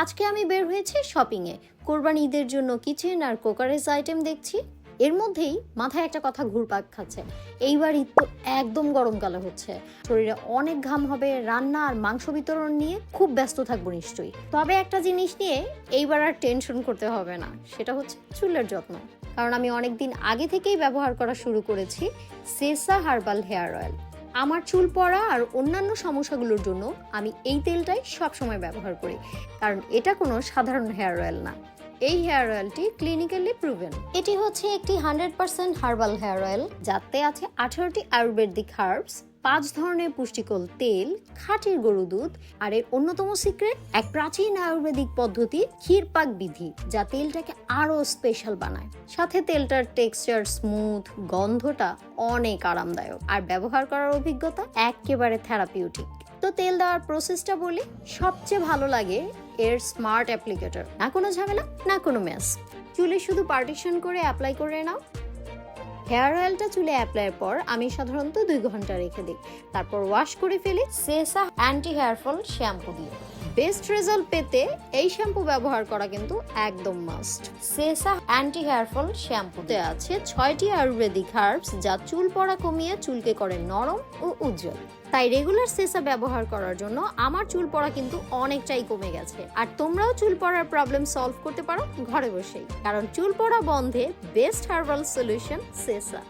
আজকে আমি বের হয়েছি শপিংয়ে। কোরবানি ঈদের জন্য কিচেন আর কোকারেজ আইটেম দেখছি। এর মধ্যেই মাথায় একটা কথা ঘুরপাক খাচ্ছে। এইবার ঈদ তো একদম গরমকালে হচ্ছে। শরীরে অনেক ঘাম হবে, রান্না আর মাংস বিতরণ নিয়ে খুব ব্যস্ত থাকব নিশ্চয়ই। তবে একটা জিনিস নিয়ে এইবার আর টেনশন করতে হবে না, সেটা হচ্ছে চুলের যত্ন। কারণ আমি অনেক দিন আগে থেকেই ব্যবহার করা শুরু করেছি সেসা হার্বাল হেয়ার অয়েল। আমার চুল পড়া আর অন্যান্য সমস্যাগুলোর জন্য আমি এই তেলটাই সবসময় ব্যবহার করি। কারণ এটা কোনো সাধারণ হেয়ার অয়েল না। এই হেয়ার অয়েলটি ক্লিনিক্যালি প্রুভেন এটি হচ্ছে একটি hundred percent herbal hair oil, যাতে আছে আঠারোটি আয়ুর্বেদিক হার্বস পাঁচ ধরনের পুষ্টিকর তেল, খাঁটির গরু দুধ আর এর অন্যতম সিক্রেট এক প্রাচীন আয়ুর্বেদিক পদ্ধতি, ক্ষীরপাক বিধি, যা তেলটাকে আরও স্পেশাল বানায়। সাথে তেলটার টেক্সচার স্মুথ গন্ধটা অনেক আরামদায়ক আর ব্যবহার করার অভিজ্ঞতা একেবারে থেরাপিউটিক তো তেল দেওয়ার প্রসেসটা বলি, সবচেয়ে ভালো লাগে এর স্মার্ট অ্যাপ্লিকেটর না কোনো ঝামেলা, না কোনো মেস চুলে শুধু পার্টিশন করে অ্যাপ্লাই করে নাও। হেয়ার অয়েলটা চুলে অ্যাপ্লাইয়ের পর আমি সাধারণত দুই ঘণ্টা রেখে দিই। তারপর ওয়াশ করে ফেলি। Sesa anti hair fall shampoo দিয়ে। বেস্ট রেজাল্ট পেতে এই শ্যাম্পু ব্যবহার করা কিন্তু একদম must Sesa anti hair fall শ্যাম্পুতে আছে ছয়টি আয়ুর্বেদিক হার্বস যা চুল পড়া কমিয়ে চুলকে করে নরম ও উজ্জ্বল। তাই রেগুলার সেসা ব্যবহার করার জন্য আমার চুল পড়া কিন্তু অনেকটাই কমে গেছে। আর তোমরাও চুল পড়ার প্রবলেম সলভ করতে পারো ঘরে বসেই। কারণ চুল পড়া বন্ধে বেস্ট হার্বাল সলিউশন সেসা।